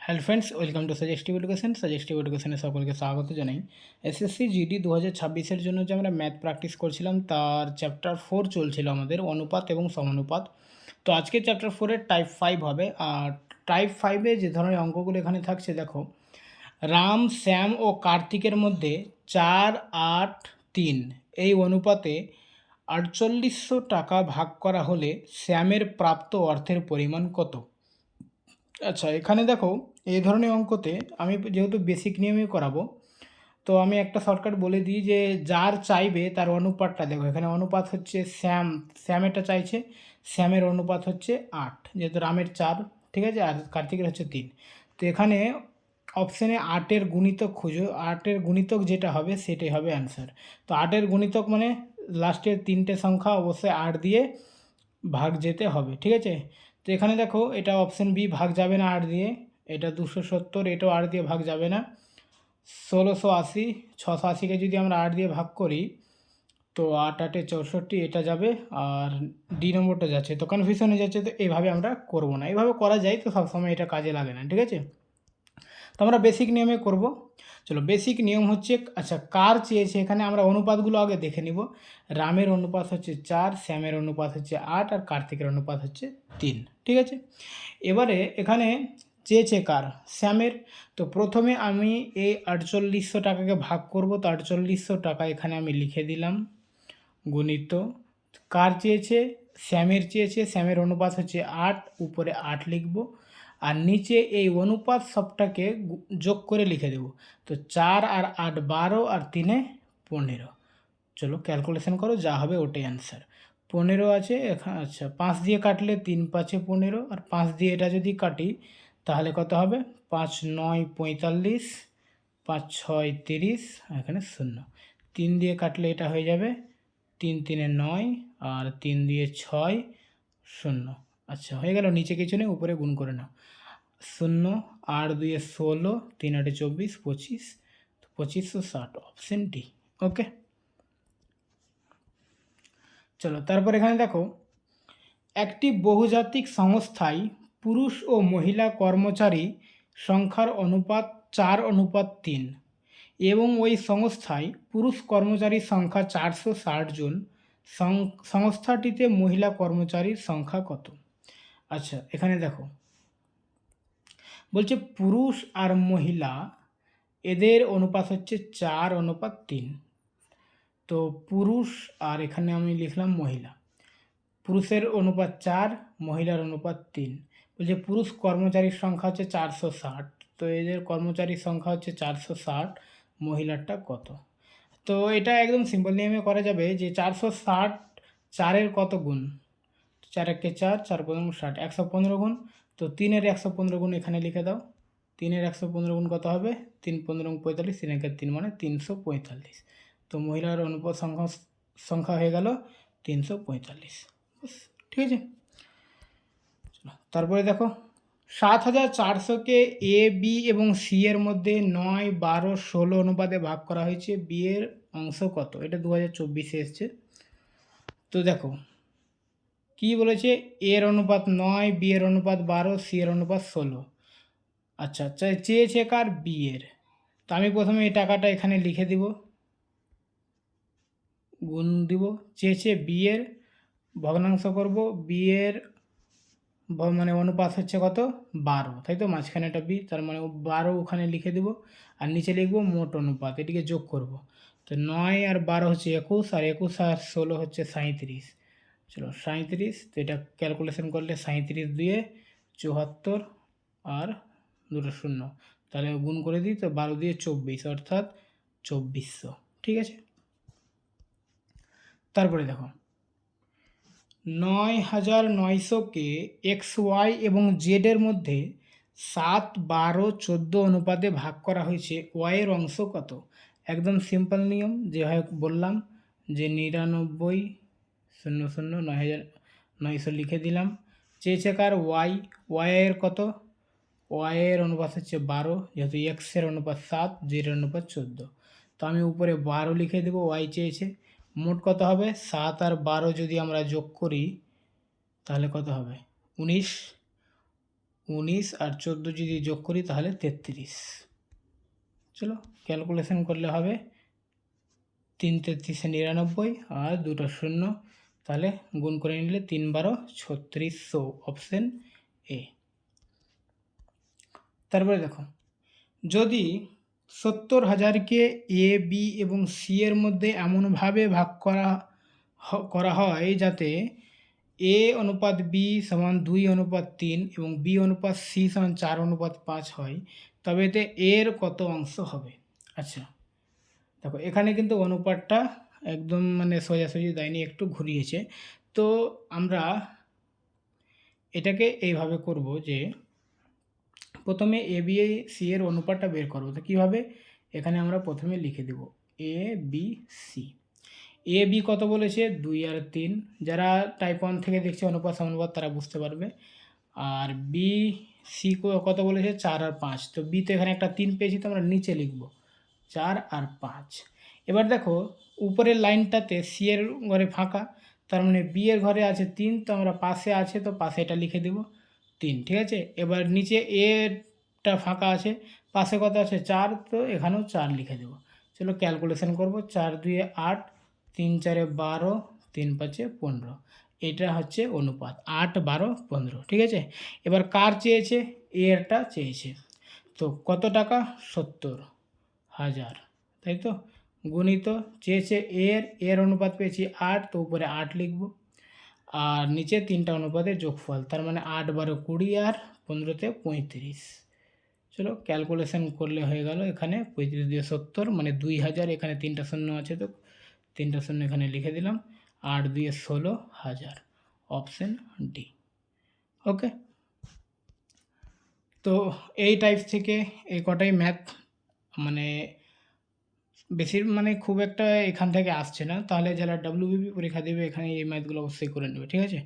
Hello friends welcome to suggestive education suggestive এডুকেশনে সকলকে স্বাগত জানাই। এসএসসি জিডি দু হাজার ছাব্বিশের জন্য যে আমরা ম্যাথ প্র্যাকটিস করছিলাম, তার চ্যাপ্টার ফোর চলছিল আমাদের, অনুপাত এবং সমানুপাত। তো আজকে চ্যাপ্টার ফোরের টাইপ ফাইভ হবে। আর টাইপ ফাইভে যে ধরনের অঙ্কগুলো এখানে থাকছে, দেখো। রাম, শ্যাম ও কার্তিকের মধ্যে চার, আট, তিন, এই অনুপাতে আটচল্লিশশো টাকা ভাগ করা হলে শ্যামের প্রাপ্ত অর্থের পরিমাণ কত? আচ্ছা এখানে দেখো, এই ধরনের অঙ্কতে আমি যেহেতু বেসিক নিয়মে করাবো, তো আমি একটা শর্টকাট বলে দিই যে যার চাইবে তার অনুপাতটা দেখো, এখানে অনুপাত হচ্ছে শ্যাম শ্যামেরটা চাইছে, শ্যামের অনুপাত হচ্ছে আট, যেহেতু রামের চার, ঠিক আছে, আর কার্তিকের হচ্ছে তিন। তো এখানে অপশানে আটের গুণিতক খুঁজো, আটের গুণিতক যেটা হবে সেটাই হবে অ্যান্সার তো আটের গুণিতক মানে লাস্টের তিনটে সংখ্যা অবশ্যই আট দিয়ে ভাগ যেতে হবে, ঠিক আছে? তো এখানে দেখো, এটা অপশন বি ভাগ যাবে না আট দিয়ে। এটা দুশো সত্তর, এটাও আট দিয়ে ভাগ যাবে না। ষোলোশো আশি, ছশো আশিকে যদি আমরা আট দিয়ে ভাগ করি, তো আট আটে চৌষট্টি, এটা যাবে। আর ডি নম্বরটা যাচ্ছে। তো কনফিউশন হয়ে যাচ্ছে, তো এইভাবে আমরা করব না। এইভাবে করা যায়, তো সবসময় এটা কাজে লাগে না, ঠিক আছে? তো আমরা বেসিক নিয়মে করব। চলো বেসিক নিয়ম হচ্ছে আচ্ছা কার চেয়েছে? এখানে আমরা অনুপাতগুলো আগে দেখে নিব। রামের অনুপাত হচ্ছে চার, শ্যামের অনুপাত হচ্ছে আট, আর কার্তিকের অনুপাত হচ্ছে তিন, ঠিক আছে? এবারে এখানে চেয়েছে কার? শ্যামের। তো প্রথমে আমি এই আটচল্লিশশো টাকাকে ভাগ করব। তো আটচল্লিশশো টাকা এখানে আমি লিখে দিলাম। গণিত, কার চেয়েছে? শ্যামের চেয়েছে। শ্যামের অনুপাত হচ্ছে আট, উপরে আট লিখব। আর নিচে এই অনুপাত সবটাকে যোগ করে লিখে দেব। তো চার আর আট বারো আর তিনে পনেরো। চলো ক্যালকুলেশন করো, যা হবে ওটাই অ্যান্সার পনেরো আছে এখানে আচ্ছা পাঁচ দিয়ে কাটলে তিন পাঁচে পনেরো, আর পাঁচ দিয়ে এটা যদি কাটি, তাহলে কত হবে? পাঁচ নয় পঁয়তাল্লিশ, পাঁচ ছয় তিরিশ এখানে শূন্য। তিন দিয়ে কাটলে এটা হয়ে যাবে তিন তিনে নয়, আর তিন দিয়ে ছয় শূন্য। আচ্ছা হয়ে গেল, নিচে কিছু নেই, উপরে গুণ করে নাও। শূন্য আট দুয়ে ষোলো, তিন আটে চব্বিশ, পঁচিশ পঁচিশশো ষাট অপশন ডি ওকে চলো, তারপর এখানে দেখো, একটি বহুজাতিক সংস্থায় পুরুষ ও মহিলা কর্মচারী সংখ্যার অনুপাত চার, অনুপাত তিন, এবং ওই সংস্থায় পুরুষ কর্মচারীর সংখ্যা চারশো ষাট জন সংস্থাটিতে মহিলা কর্মচারীর সংখ্যা কত? আচ্ছা এখানে দেখো। বলছে, পুরুষ আর মহিলা, এদের অনুপাত হচ্ছে চার অনুপাত তিন। তো পুরুষ, আর এখানে আমি লিখলাম মহিলা। পুরুষের অনুপাত চার, মহিলার অনুপাত তিন। বলছে, পুরুষ কর্মচারীর সংখ্যা হচ্ছে চারশো ষাট। তো এদের কর্মচারীর সংখ্যা হচ্ছে চারশো ষাট, মহিলারটা কত? তো এটা একদম সিম্পল নিয়মে করা যাবে যে চারশো ষাট চারের কত গুণ? চার একে চার চার পনেরো ষাট একশো পনেরো গুণ। তো তিনের একশো পনেরো গুণ এখানে লিখে দাও। তিনের একশো পনেরো গুণ কত হবে? তিন পনেরো পঁয়তাল্লিশ তিন একের তিন মানে তিনশো পঁয়তাল্লিশ। তো মহিলার অনুপাত সংখ্যা সংখ্যা হয়ে গেল তিনশো পঁয়তাল্লিশ। ঠিক আছে? চলো, তারপরে দেখো সাত হাজার চারশোকে এ বি এবং সি এর মধ্যে নয় বারো ষোলো অনুপাতে ভাগ করা হয়েছে। বি এর অংশ কত? এটা দু হাজার চব্বিশে এসছে। তো দেখো কি বলেছে? এর অনুপাত নয় বি এর অনুপাত বারো সি এর অনুপাত ষোলো। আচ্ছা আচ্ছা চেয়েছে কার? বি এর। তো আমি প্রথমে এই টাকাটা এখানে লিখে দিব। গুণ দিব। চেয়েছে বি এর, ভগ্নাংশ করব। বি এর মানে অনুপাত হচ্ছে কত? বারো। তাই তো? মাঝখানে একটা বি তার মানে বারো ওখানে লিখে দেব। আর নিচে লিখব মোট অনুপাত। এটিকে যোগ করব। তো নয় আর বারো হচ্ছে একুশ, আর একুশ আর ষোলো হচ্ছে সাঁইত্রিশ। চলো সাঁইত্রিশ, তো এটা ক্যালকুলেশন করলে সাঁইত্রিশ দিয়ে চুয়াত্তর আর দুটো শূন্য। তাহলে গুণ করে দিই, তো বারো দিয়ে চব্বিশ, অর্থাৎ চব্বিশশো, ঠিক আছে? তারপরে দেখো, নয় হাজার নয়শোকে এক্স ওয়াই এবং জেডের মধ্যে সাত, বারো, চোদ্দ অনুপাতে ভাগ করা হয়েছে ওয়াইয়ের অংশ কত? একদম সিম্পল নিয়ম যেভাবে বললাম, যে নিরানব্বই শূন্য শূন্য নয় হাজার নয়শো লিখে দিলাম। চেয়েছে কার? ওয়াই। ওয়াইয়ের কত? ওয়াইয়ের অনুপাত হচ্ছে বারো, যেহেতু এক্সের অনুপাত সাত জেডের অনুপাত চোদ্দ। তো আমি উপরে বারো লিখে দেবো, ওয়াই চেয়েছে মোট কত হবে? সাত আর বারো যদি আমরা যোগ করি, তাহলে কত হবে? উনিশ। উনিশ আর চোদ্দ যদি যোগ করি, তাহলে তেত্রিশ। চলো ক্যালকুলেশন করলে হবে। তিন তেত্রিশে নিরানব্বই আর দুটো শূন্য। তাহলে গুণ করে নিলে তিন বারো ছত্রিশশো অপশন এ। তারপরে দেখো, যদি সত্তর হাজারকে এ, বি এবং সি এর মধ্যে এমনভাবে ভাগ করা করা হয় যাতে এ অনুপাত বি সমান দুই অনুপাত তিন এবং বি অনুপাত সি সমান চার অনুপাত পাঁচ হয়, তবে এতে এর কত অংশ হবে? আচ্ছা দেখো, এখানে কিন্তু অনুপাতটা একদম মানে সোজাসুজি দেয়নি, একটু ঘুরিয়েছে। তো আমরা এটাকে এইভাবে করব যে, প্রথমে এ বি এ সি এর অনুপাতটা বের করব। তো কীভাবে? এখানে আমরা প্রথমে লিখে দেব A B C A B কত বলেছে? দুই আর তিন। যারা টাইপ ওয়ান থেকে দেখছে অনুপাত, সমানুপাত, তারা বুঝতে পারবে। আর বি সি কত বলেছে? চার আর পাঁচ। তো বিতে এখানে একটা তিন পেয়েছি, তো আমরা নিচে লিখব। চার আর পাঁচ। এবার দেখো উপরের লাইনটাতে সি এর ঘরে ফাঁকা, তার মানে বি এর ঘরে আছে তিন, তো আমরা পাশে আছে, তো পাশে এটা লিখে দেব তিন, ঠিক আছে? এবার নিচে এটা ফাঁকা আছে, পাশে কত আছে? চার, তো এখানেও চার লিখে দেবো। চলো ক্যালকুলেশন করব, চার দুয়ে আট, তিন, চারে বারো, তিন, পাঁচে পনেরো, এটা হচ্ছে অনুপাত, আট, বারো, পনেরো, ঠিক আছে? এবার কার চেয়েছে? এরটা চেয়েছে, তো কত টাকা? সত্তর হাজার, তাই তো? গুণিত চেয়েছে এর এর অনুপাত পেয়েছি আট, তো উপরে আট লিখব। আর নিচে তিনটা অনুপাতের যোগফল, তার মানে আট বারো কুড়ি আর পনেরোতে পঁয়ত্রিশ। চলো ক্যালকুলেশন করলে হয়ে গেল এখানে পঁয়ত্রিশ দিয়ে সত্তর মানে দুই হাজার, এখানে তিনটা শূন্য আছে তো, তিনটা শূন্য এখানে লিখে দিলাম, আট দিয়ে ষোলো হাজার অপশন ডি ওকে তো এই টাইপ থেকে এই কটাই ম্যাথ মানে বেশির মানে খুব একটা এখান থেকে আসছে না। তাহলে যারা ডাব্লিউবিপি পরীক্ষা দেবে এখানে এই ম্যাথগুলো অবশ্যই করে নেবে, ঠিক আছে?